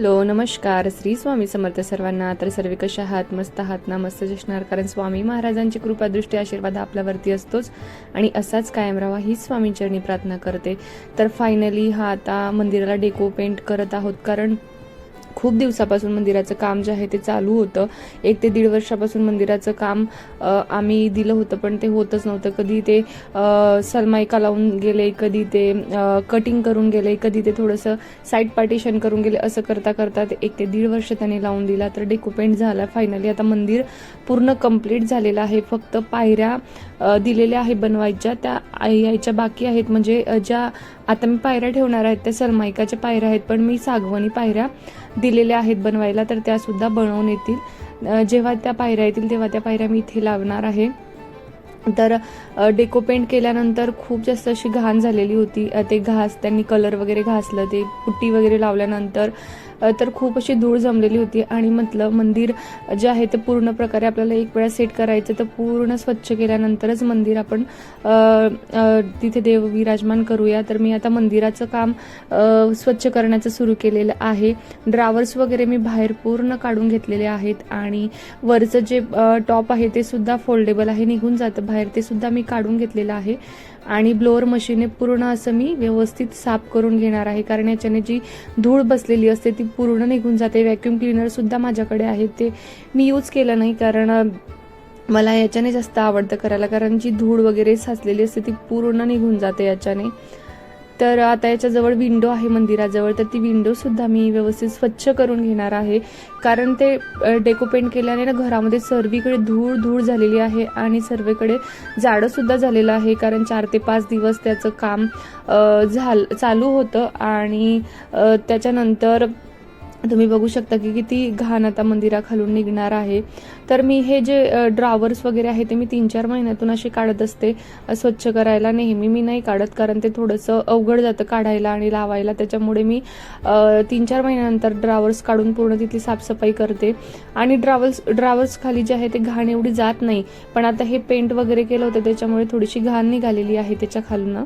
Hello नमस्कार. श्री स्वामी समर्थ सर्वांना तर सर्व कशा आहात? मस्त आहात ना? मस्त असणार कारण स्वामी महाराजांची कृपादृष्टी आशीर्वाद आपल्यावरती असतोच. आणि असाच कायम राहावा ही स्वामींचरणी प्रार्थना करते. तर फायनली हा आता मंदिराला डेको पेंट करत आहोत. कारण खूप दिवसापासून मंदिराचं काम जे आहे ते चालू होतं. एक ते दीड वर्षापासून मंदिराचं काम आम्ही दिलं होतं पण ते होतच नव्हतं. कधी ते सलमायका लावून गेले कधी ते कटिंग करून गेले कधी ते थोडंसं साईड पार्टिशन करून गेले असं करता करता ते एक ते दीड वर्ष त्यांनी लावून दिला. तर डेकोपेंट झाला फायनली आता मंदिर पूर्ण कंप्लीट झालेलं आहे. फक्त पायऱ्या दिलेल्या आहे बनवायच्या. त्या आई यायच्या बाकी आहेत. म्हणजे ज्या आता मी पायऱ्या ठेवणार आहेत त्या सलमायकाच्या पायऱ्या आहेत पण मी सागवानी पायऱ्या दिलेल्या आहेत बनवायला तर त्या सुद्धा बनवून येतील. जेव्हा त्या पायऱ्या येतील तेव्हा त्या पायऱ्या मी इथे लावणार आहे. तर डेको पेंट केल्यानंतर खूप जास्त अशी घाण झालेली होती. ते घास त्यांनी कलर वगैरे घासलं ते पुट्टी वगैरे लावल्यानंतर तर खूप अशी धूळ जमलेली होती आणि म्हटलं मंदिर जे आहे ते पूर्ण प्रकारे आपल्याला एक वेळा सेट करायचं तर पूर्ण स्वच्छ केल्यानंतरच मंदिर आपण तिथे देव विराजमान करूया. तर मी आता मंदिराचं काम स्वच्छ करण्याचं सुरू केलेलं आहे. ड्रावर्स वगैरे मी बाहेर पूर्ण काढून घेतलेले आहेत आणि वरचं जे टॉप आहे ते सुद्धा फोल्डेबल आहे निघून जातं बाहेर. ते सुद्धा मी काढून घेतलेलं आहे. आणि ब्लोअर मशीनने पूर्ण असं मी व्यवस्थित साफ करून घेणार आहे. कारण याच्याने जी धूळ बसलेली असते ती पूर्ण निघून जाते. व्हॅक्यूम क्लिनरसुद्धा माझ्याकडे आहे ते मी यूज केलं नाही कारण मला याच्याने जास्त आवडतं करायला. कारण जी धूळ वगैरे साचलेली असते ती पूर्ण निघून जाते याच्याने. तर आता याच्याजवळ विंडो आहे मंदिराजवळ तर ती विंडो सुद्धा मी व्यवस्थित स्वच्छ करून घेणार आहे. कारण ते डेकोपेंट डेको पेंट केल्याने ना घरामध्ये सर्वीकडे धूळ धूळ झालेली आहे आणि सर्वीकडे जाडंसुद्धा झालेलं आहे कारण चार ते पाच दिवस त्याचं काम झाल चालू होतं आणि त्याच्यानंतर तुम्ही बघू शकता की किती घाण आता मंदिराखालून निघणार आहे. तर मी हे जे ड्रावर्स वगैरे आहे ते मी तीन चार महिन्यातून असे काढत असते स्वच्छ करायला. नेहमी मी नाही काढत कारण ते थोडंसं अवघड जातं काढायला आणि लावायला. त्याच्यामुळे मी तीन चार महिन्यानंतर ड्रावर्स काढून पूर्ण तिथली साफसफाई करते. आणि ड्रावर्स ड्रावर्स खाली जे आहे ते घाण एवढी जात नाही. पण आता हे पेंट वगैरे केलं होतं त्याच्यामुळे थोडीशी घाण निघालेली आहे त्याच्या खालनं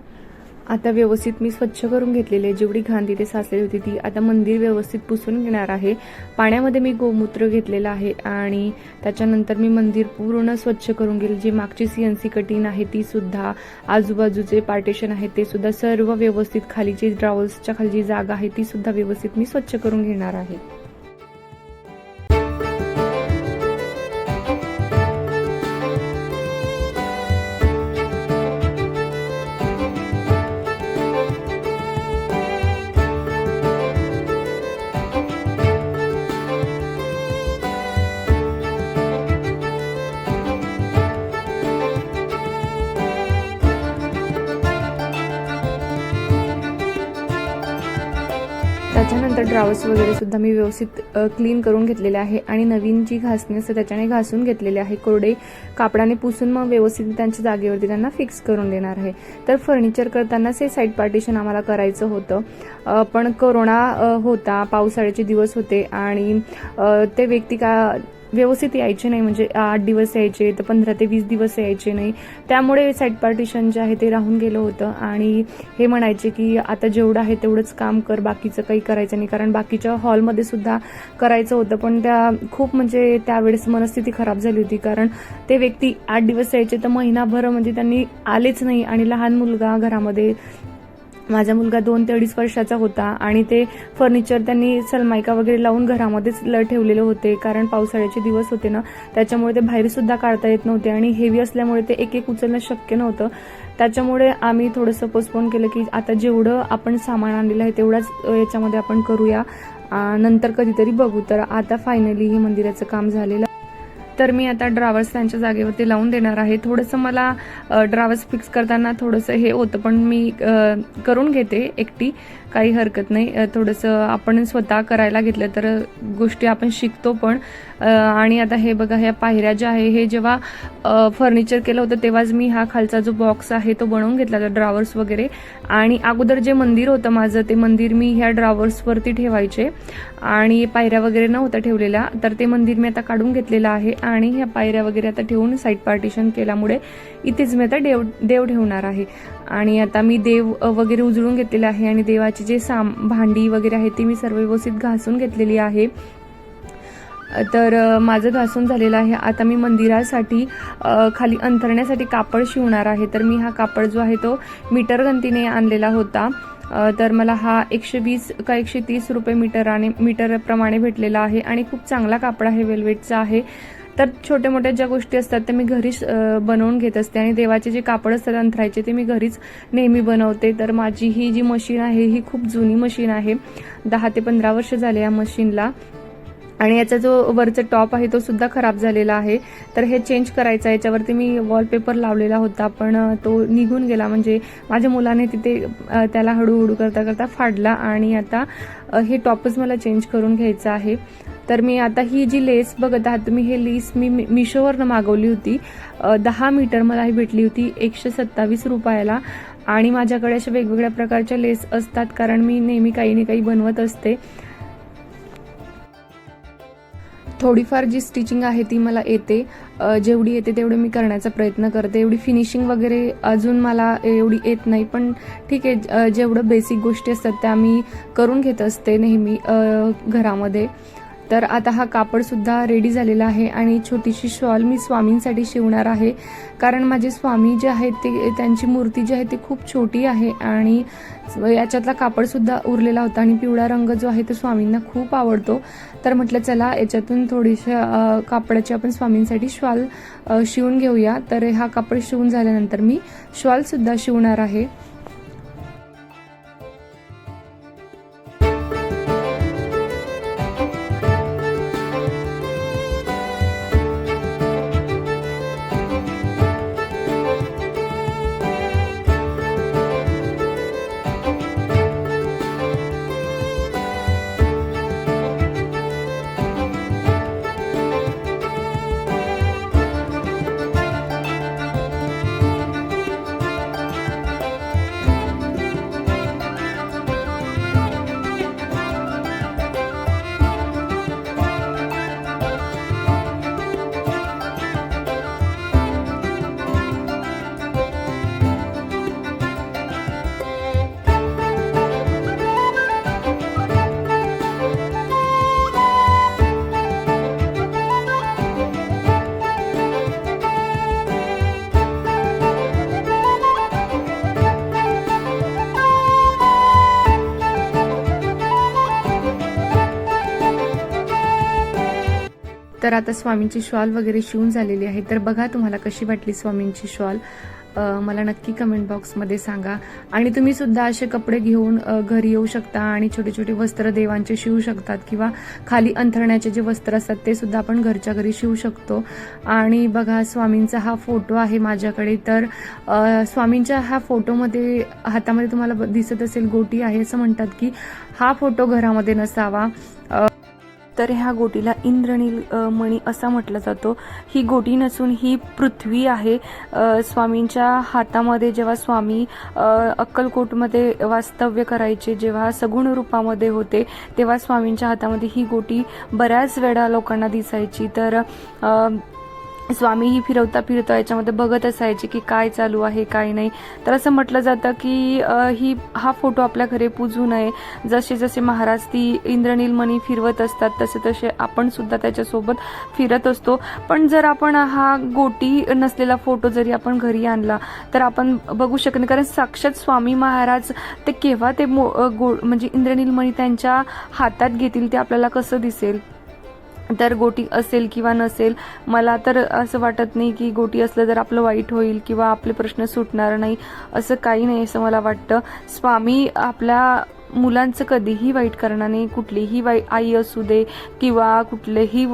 आता व्यवस्थित मी स्वच्छ करून घेतलेले जेवढी घाण तिथे साचलेली होती ती आता मंदिर व्यवस्थित पुसून घेणार आहे. पाण्यामध्ये मी गोमूत्र घेतलेलं आहे आणि त्याच्यानंतर मी मंदिर पूर्ण स्वच्छ करून घेईल. जी मागची सी एन सी कटिंग आहे ती सुद्धा आजूबाजूचे पार्टेशन आहे ते सुद्धा सर्व व्यवस्थित खालीची ड्रावल्सच्या खाली जी जागा आहे ती सुद्धा व्यवस्थित मी स्वच्छ करून घेणार आहे. त्याच्यानंतर ड्रावर्स वगैरे सुद्धा मी व्यवस्थित क्लीन करून घेतलेले आहे. आणि नवीन जी घासणी असते त्याच्याने घासून घेतलेले आहे. कोरडे कापडाने पुसून मग व्यवस्थित त्यांच्या जागेवरती त्यांना फिक्स करून देणार आहे. तर फर्निचर करतानाच हे साईड पार्टिशन आम्हाला करायचं होतं. पण कोरोना होता. पावसाळ्याचे दिवस होते आणि ते व्यक्ती का व्यवस्थित यायचे नाही म्हणजे आठ दिवस यायचे तर पंधरा ते वीस दिवस यायचे नाही. त्यामुळे साईड पार्टिशन जे आहे ते राहून गेलं होतं. आणि हे म्हणायचे की आता जेवढं आहे तेवढंच काम कर बाकीचं काही करायचं नाही. कारण बाकीच्या हॉलमध्ये सुद्धा करायचं होतं. पण त्या खूप म्हणजे त्यावेळेस मनस्थिती खराब झाली होती. कारण ते व्यक्ती आठ दिवस यायचे तर महिनाभर म्हणजे त्यांनी आलेच नाही. आणि लहान मुलगा घरामध्ये माझा मुलगा दोन ते अडीच वर्षाचा होता आणि ते फर्निचर त्यांनी सलमायका वगैरे लावून घरामध्येच ल ठेवलेले होते. कारण पावसाळ्याचे दिवस होते ना त्याच्यामुळे ते बाहेरसुद्धा काढता येत नव्हते आणि हेवी असल्यामुळे ते एक एक उचलणं शक्य नव्हतं. त्याच्यामुळे आम्ही थोडंसं पोस्टपोन केलं की आता जेवढं आपण सामान आणलेलं आहे तेवढाच याच्यामध्ये आपण करूया. नंतर कधीतरी बघू. तर आता फायनली हे मंदिराचं काम झालेलं तर मी आता ड्रावर्स त्यांच्या जागेवरती लावून देणार आहे. थोडंसं मला ड्रावर्स फिक्स करताना थोडंसं हे होतं पण मी करून घेते एकटी. काही हरकत नाही. थोडंसं आपण स्वतः करायला घेतलं तर गोष्टी आपण शिकतो पण. आणि आता हे बघा ह्या पायऱ्या ज्या आहे हे जेव्हा फर्निचर केलं होतं तेव्हाच मी हा खालचा जो बॉक्स आहे तो बनवून घेतला होता ड्रावर्स वगैरे. आणि अगोदर जे मंदिर होतं माझं ते मंदिर मी ह्या ड्रावर्सवरती ठेवायचे. आणि पायऱ्या वगैरे नव्हत्या ठेवलेल्या तर ते मंदिर मी आता काढून घेतलेलं आहे. आणि ह्या पायऱ्या वगैरे आता ठेवून साईड पार्टिशन केल्यामुळे इथेच मी आता देव देव ठेवणार आहे. आणि आता मी देव वगैरे उजळून घेतलेला आहे आणि देवाची जे साम भांडी वगैरे आहे ती मी सर्व व्यवस्थित घासून घेतलेली आहे. तर माझं घासून झालेलं आहे. आता मी मंदिरासाठी खाली अंथरण्यासाठी कापड शिवणार आहे. तर मी हा कापड जो आहे तो मीटर गंतीने आणलेला होता. तर मला हा एकशे वीस का एकशे तीस रुपये मीटराने मीटरप्रमाणे भेटलेला आहे आणि खूप चांगला कापड आहे वेल्वेटचा आहे. तर छोट्या मोठ्या ज्या गोष्टी असतात त्या मी घरीच बनवून घेत असते. आणि देवाचे जे कापड असतात अंथरायचे ते मी घरीच नेहमी बनवते. तर माझी ही जी मशीन आहे ही खूप जुनी मशीन आहे. दहा ते पंधरा वर्ष झाले या मशीनला. आणि याचा जो वरचा टॉप आहे तो सुद्धा खराब झालेला आहे. तर हे चेंज करायचं आहे. याच्यावरती मी वॉलपेपर लावलेला होता पण तो निघून गेला. म्हणजे माझ्या मुलाने तिथे त्याला हळूहळू करता करता फाडला. आणि आता हे टॉपच मला चेंज करून घ्यायचं आहे. तर मी आता ही जी लेस बघत आहात तुम्ही हे लेस मी मिशोवरनं मागवली होती. दहा मीटर मला ही भेटली होती एकशे सत्तावीस रुपयाला. आणि माझ्याकडे अशा वेगवेगळ्या प्रकारच्या लेस असतात कारण मी नेहमी काही ना काही बनवत असते. थोडीफार जी स्टिचिंग आहे ती मला येते. जेवढी येते तेवढी मी करण्याचा प्रयत्न करते. एवढी फिनिशिंग वगैरे अजून मला एवढी येत नाही पण ठीक आहे. जेवढं बेसिक गोष्टी असतात त्या मी करून घेत असते नेहमी घरामध्ये. तर आता हा कापडसुद्धा रेडी झालेला आहे आणि छोटीशी शॉल मी स्वामींसाठी शिवणार आहे. कारण माझे स्वामी जे आहेत ते त्यांची मूर्ती जी आहे ती खूप छोटी आहे आणि याच्यातला कापडसुद्धा उरलेला होता आणि पिवळा रंग जो आहे तो स्वामींना खूप आवडतो. तर म्हटलं चला याच्यातून थोडीशा कापडाची आपण स्वामींसाठी शॉल शिवून घेऊया. तर हा कापड शिवून झाल्यानंतर मी शॉलसुद्धा शिवणार आहे. तर आता स्वामींची शॉल वगैरे शिवून झालेली आहे. तर बघा तुम्हाला कशी वाटली स्वामींची शॉल. मला नक्की कमेंट बॉक्समध्ये सांगा. आणि तुम्ही सुद्धा असे कपडे घेऊन घरी येऊ शकता आणि छोटे छोटे वस्त्र देवांचे शिवू शकतात किंवा खाली अंथरण्याचे जे वस्त्र असतात ते सुद्धा आपण घरच्या घरी शिवू शकतो. आणि बघा स्वामींचा हा फोटो आहे माझ्याकडे. तर स्वामींच्या ह्या फोटोमध्ये हातामध्ये तुम्हाला दिसत असेल गोटी आहे. असं म्हणतात की हा फोटो घरामध्ये नसावा. तर ह्या गोटीला इंद्रनील मणी असा म्हटला जातो. ही गोटी नसून ही पृथ्वी आहे. स्वामींच्या हातामध्ये जेव्हा स्वामी अक्कलकोटमध्ये वास्तव्य करायचे जेव्हा सगुण रूपामध्ये होते तेव्हा स्वामींच्या हातामध्ये ही गोटी बऱ्याच वेळा लोकांना दिसायची. तर स्वामीही फिरवता फिरवता याच्यामध्ये बघत असायचे की काय चालू आहे काय नाही. तर असं म्हटलं जातं की ही हा फोटो आपल्या घरी पूजू नये. जसे जसे महाराज ती इंद्रनिलमणी फिरवत असतात तसे तसे आपण सुद्धा त्याच्यासोबत फिरत असतो. पण जर आपण हा गोटी नसलेला फोटो जरी आपण घरी आणला तर आपण बघू शकत नाही. कारण साक्षात स्वामी महाराज ते केव्हा ते मो गो म्हणजे इंद्रनिलमणी त्यांच्या हातात घेतील ते आपल्याला कसं दिसेल? तर गोटी असेल किंवा नसेल मला तर असं वाटत नाही की गोटी असलं तर आपलं वाईट होईल किंवा आपले प्रश्न सुटणार नाही असं काही नाही असं मला वाटतं. स्वामी आपल्या मुलांचं कधीही वाईट करणार नाही कुठलीही वाई आई असू दे किंवा कुठलेही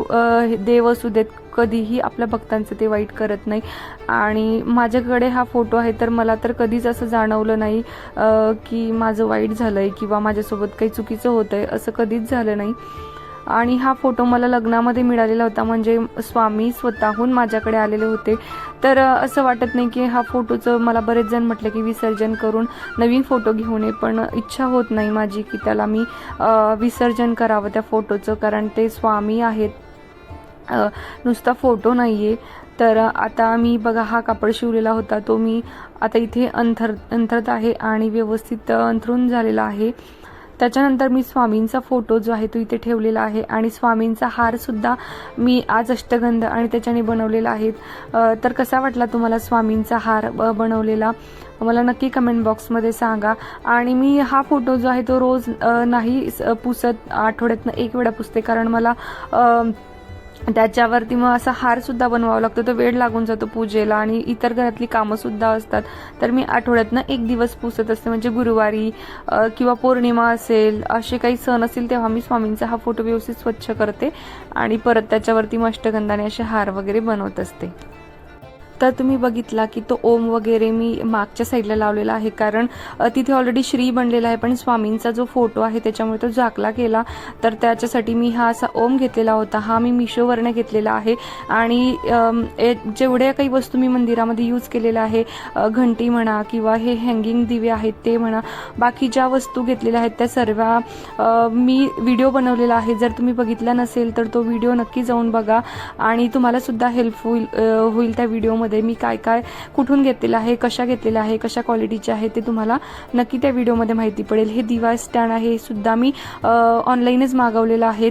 देव असू देत कधीही आपल्या भक्तांचं ते वाईट करत नाही. आणि माझ्याकडे हा फोटो आहे तर मला तर कधीच असं जाणवलं नाही की माझं वाईट झालं आहे किंवा माझ्यासोबत काही चुकीचं होतं आहे असं कधीच झालं नाही. आणि हा फोटो मला लग्नामध्ये मिळालेला होता. म्हणजे स्वामी स्वतःहून माझ्याकडे आलेले होते. तर असं वाटत नाही की हा फोटोचं मला बरेच जण म्हटलं की विसर्जन करून नवीन फोटो घेऊन ये पण इच्छा होत नाही माझी की त्याला मी विसर्जन करावं त्या फोटोचं. कारण ते स्वामी आहेत. नुसता फोटो नाही आहे तर आता मी बघा हा कापड शिवलेला होता. तो मी आता इथे अंथर अंथरत आहे आणि व्यवस्थित अंथरून झालेला आहे. त्याच्यानंतर मी स्वामींचा फोटो जो आहे तो इथे ठेवलेला आहे आणि स्वामींचा हारसुद्धा मी आज अष्टगंध आणि त्याच्याने बनवलेला आहे. तर कसा वाटला तुम्हाला स्वामींचा हार ब- बनवलेला? मला नक्की कमेंट बॉक्समध्ये सांगा. आणि मी हा फोटो जो आहे तो रोज नाही स- पुसत आठवड्यातनं एक वेळा पुसते. कारण मला त्याच्यावरती मग असा हार सुद्धा बनवावा लागतो. तो वेळ लागून जातो पूजेला आणि इतर घरातली कामं सुद्धा असतात. तर मी आठवड्यातनं एक दिवस पुसत असते. म्हणजे गुरुवारी किंवा पौर्णिमा असेल असे काही सण असतील तेव्हा मी स्वामींचा हा फोटो व्यवस्थित स्वच्छ करते आणि परत त्याच्यावरती मष्टगंधाने असे हार वगैरे बनवत असते. तर तुम्ही बघितला की तो ओम वगैरे मी मागच्या साईडला लावलेला आहे. कारण तिथे ऑलरेडी श्री बनलेला आहे. पण स्वामींचा जो फोटो आहे त्याच्यामुळे तो झाकला गेला. तर त्याच्यासाठी मी हा असा ओम घेतलेला होता. हा मी मिशोवरनं घेतलेला आहे. आणि ए- जेवढ्या काही वस्तू मी मंदिरामध्ये यूज केलेल्या आहे घंटी म्हणा किंवा हे हँगिंग दिवे आहेत ते म्हणा बाकी ज्या वस्तू घेतलेल्या आहेत त्या सर्व मी व्हिडिओ बनवलेला आहे. जर तुम्ही बघितला नसेल तर तो व्हिडिओ नक्की जाऊन बघा. आणि तुम्हाला सुद्धा हेल्प होईल होईल त्या व्हिडिओमध्ये मी काय काय कुठून घेतलेलं आहे कशा घेतलेलं आहे कशा क्वालिटीचे आहे ते तुम्हाला नक्की त्या व्हिडिओमध्ये माहिती पडेल. हे दिवा स्टँड आहे सुद्धा मी ऑनलाईनच मागवलेलं आहे.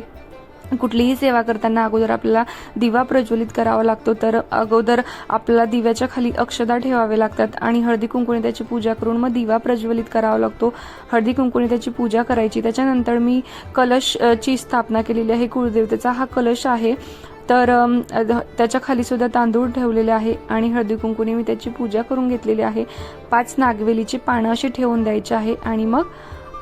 कुठलीही सेवा करताना अगोदर आपल्याला दिवा प्रज्वलित करावा लागतो तर अगोदर आपल्याला दिव्याच्या खाली अक्षदा ठेवावे लागतात आणि हळदी कुंकुने त्याची पूजा करून मग दिवा प्रज्वलित करावा लागतो. हळदी कुंकुने त्याची पूजा करायची त्याच्यानंतर मी कलश ची स्थापना केलेली आहे. कुळदेवतेचा हा कलश आहे. तर अम, त्याच्या सुद्धा तांदूळ ठेवलेले आहे आणि हळदी कुंकूने मी त्याची पूजा करून घेतलेली आहे. पाच नागवेलीची पानं अशी ठेवून द्यायची आहे आणि मग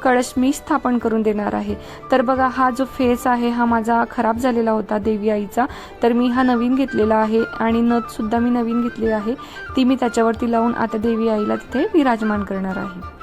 कळश मी स्थापन करून देणार आहे. तर बघा हा जो फेस आहे हा माझा खराब झालेला होता देवी आईचा. तर मी हा नवीन घेतलेला आहे आणि नथसुद्धा मी नवीन घेतली आहे. ती मी त्याच्यावरती लावून आता देवी आईला तिथे विराजमान करणार आहे.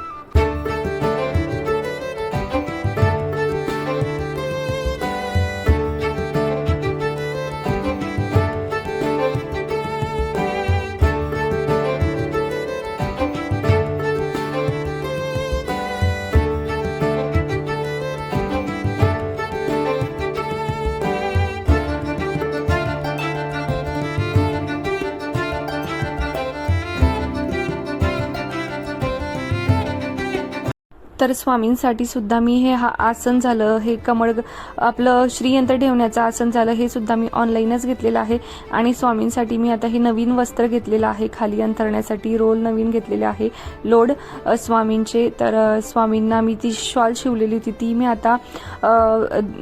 तर स्वामींसाठी सुद्धा मी हे हा आसन झालं हे कमळ आपलं श्रीयंत्र ठेवण्याचं आसन झालं हे सुद्धा मी ऑनलाईनच घेतलेलं आहे. आणि स्वामींसाठी मी आता हे नवीन वस्त्र घेतलेलं आहे खाली अंथरण्यासाठी रोल नवीन घेतलेले आहे. लोड स्वामींचे तर स्वामींना मी ती शॉल शिवलेली होती ती मी आता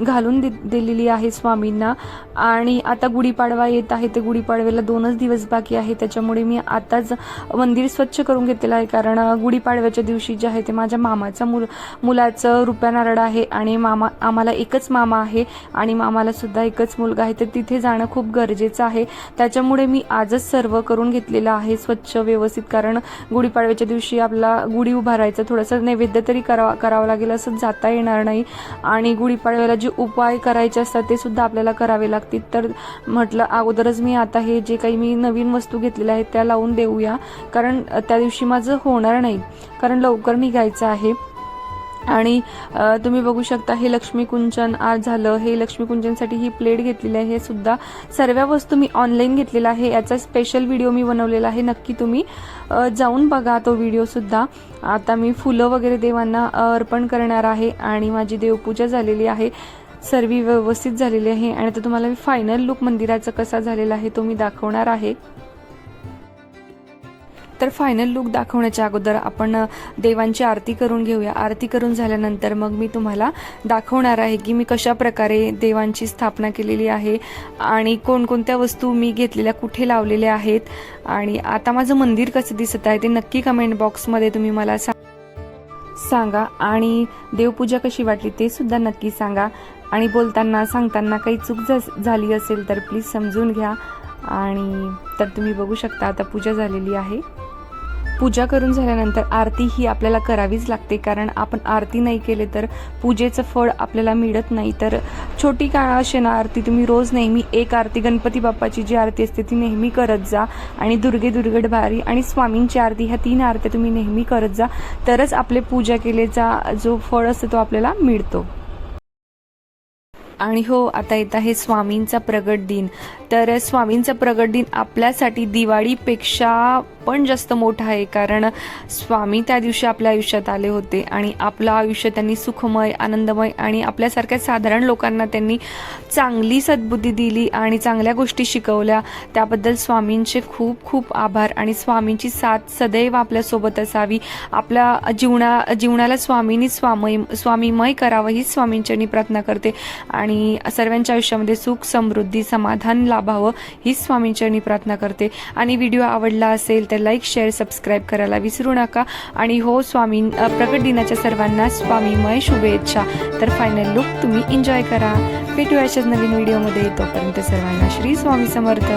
घालून दि दिलेली आहे स्वामींना. आणि आता गुढीपाडवा येत आहे ते गुढीपाडव्याला दोनच दिवस बाकी आहे त्याच्यामुळे मी आताच मंदिर स्वच्छ करून घेतलेलं आहे कारण गुढीपाडव्याच्या दिवशी जे आहे ते माझ्या मामाचं मुल मुलाचं रुपया नारळ आहे आणि मामा आम्हाला एकच मामा आहे आणि मामाला सुद्धा एकच मुलगा आहे. तर तिथे जाणं खूप गरजेचं आहे. त्याच्यामुळे मी आजच सर्व करून घेतलेलं आहे स्वच्छ व्यवस्थित. कारण गुढीपाडव्याच्या दिवशी आपला गुढी उभारायचं थोडंसं नैवेद्य तरी करावा करावं लागेल असं जाता येणार नाही. आणि गुढीपाडव्याला जे उपाय करायचे असतात ते सुद्धा आपल्याला करावे लागतील. तर म्हटलं अगोदरच मी आता हे जे काही मी नवीन वस्तू घेतलेल्या आहेत त्या लावून देऊया. कारण त्या दिवशी माझं होणार नाही. कारण लवकर निघायचं आहे. आणि तुम्ही बघू शकता हे लक्ष्मी कुंचन आज झालं. हे लक्ष्मीकुंचनसाठी ही प्लेट घेतलेली आहे. हे सुद्धा सर्व वस्तू मी ऑनलाईन घेतलेला आहे. याचा स्पेशल व्हिडिओ मी बनवलेला आहे. नक्की तुम्ही जाऊन बघा तो व्हिडिओ सुद्धा. आता मी फुलं वगैरे देवांना अर्पण करणार आहे आणि माझी देवपूजा झालेली आहे. सर्व व्यवस्थित झालेली आहे. आणि आता तुम्हाला मी फायनल लुक मंदिराचा कसा झालेला आहे तो मी दाखवणार आहे. तर फायनल लुक दाखवण्याच्या अगोदर आपण देवांची आरती करून घेऊया. आरती करून झाल्यानंतर मग मी तुम्हाला दाखवणार आहे की मी कशा प्रकारे देवांची स्थापना केलेली आहे आणि कोणकोणत्या वस्तू मी घेतलेल्या कुठे लावलेल्या आहेत. आणि आता माझं मंदिर कसं दिसत आहे ते नक्की कमेंट बॉक्समध्ये तुम्ही मला सा सांगा. आणि देवपूजा कशी वाटली ते सुद्धा नक्की सांगा. आणि बोलताना सांगताना काही चूक झाली असेल तर प्लीज समजून घ्या. आणि तर तुम्ही बघू शकता आता पूजा झालेली आहे. पूजा करून झाल्यानंतर आरती ही आपल्याला करावीच लागते. कारण आपण आरती नाही केले तर पूजेचं फळ आपल्याला मिळत नाही. तर छोटी काळ असे ना आरती तुम्ही रोज नेहमी एक आरती गणपती बाप्पाची जी आरती असते ती नेहमी करत जा. आणि दुर्गे दुर्गड भारी आणि स्वामींची आरती ह्या तीन आरत्या तुम्ही नेहमी करत जा. तरच आपले पूजा केलेचा जो फळ असतो तो आपल्याला मिळतो. आणि हो आता येत आहे स्वामींचा प्रगट दिन. तर स्वामींचा प्रगट दिन आपल्यासाठी दिवाळीपेक्षा पण जास्त मोठा आहे कारण स्वामी त्या दिवशी आपल्या आयुष्यात आले होते आणि आपलं आयुष्य त्यांनी सुखमय आनंदमय आणि आपल्यासारख्या साधारण लोकांना त्यांनी चांगली सद्बुद्धी दिली आणि चांगल्या गोष्टी शिकवल्या. त्याबद्दल स्वामींचे खूप खूप आभार आणि स्वामींची साथ सदैव आपल्यासोबत असावी. आपल्या जीवना जीवनाला स्वामींनी स्वामय स्वामीमय करावं हीच स्वामींच्यांनी प्रार्थना करते आणि सर्वांच्या आयुष्यामध्ये सुख समृद्धी समाधान लाभावं हीच स्वामींच्यांनी प्रार्थना करते. आणि व्हिडिओ आवडला असेल तर लाईक शेअर सबस्क्राईब करायला विसरू नका. आणि हो स्वामी प्रगट प्रकट दिनाच्या सर्वांना स्वामीमय शुभेच्छा. तर फायनल लुक तुम्ही एन्जॉय करा. भेटूया अशाच नवीन व्हिडिओमध्ये तोपर्यंत सर्वांना श्री स्वामी समर्थ.